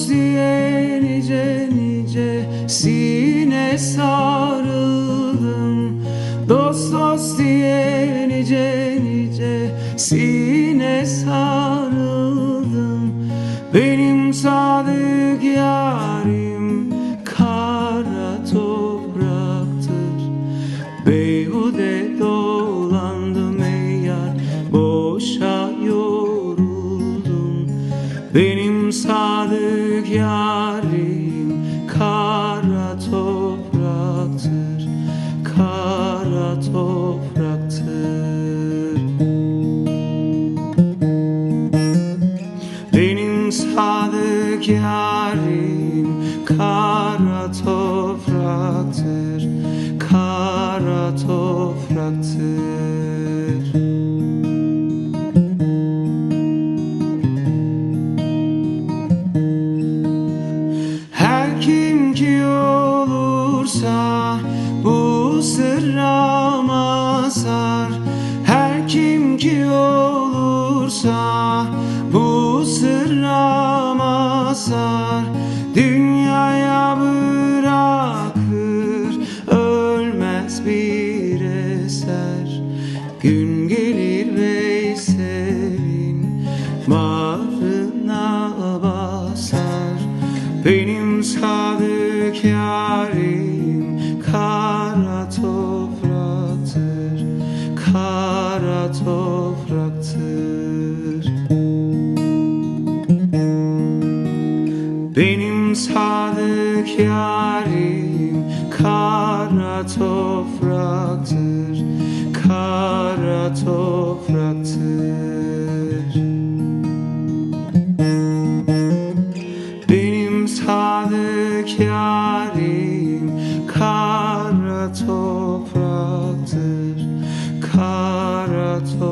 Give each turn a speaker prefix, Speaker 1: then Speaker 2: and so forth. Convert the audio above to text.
Speaker 1: Dost diye nice nice sine sarıldım. Dost dost diye nice nice sine sarıldım. Benim sadık yarim Kara Benim sadık yarim kara topraktır Kara topraktır. Her kim ki olursa bu sırra mazhar. Her kim ki olursa bu sırra mazhar. Dünyaya bırakır ölmez bir eser. Gün gelir Veysel'in bağrına basar. Benim sadık yarim Kara topraktır. Benim sadık yarim kara topraktır Kara topraktır kara topraktır Kara topraktır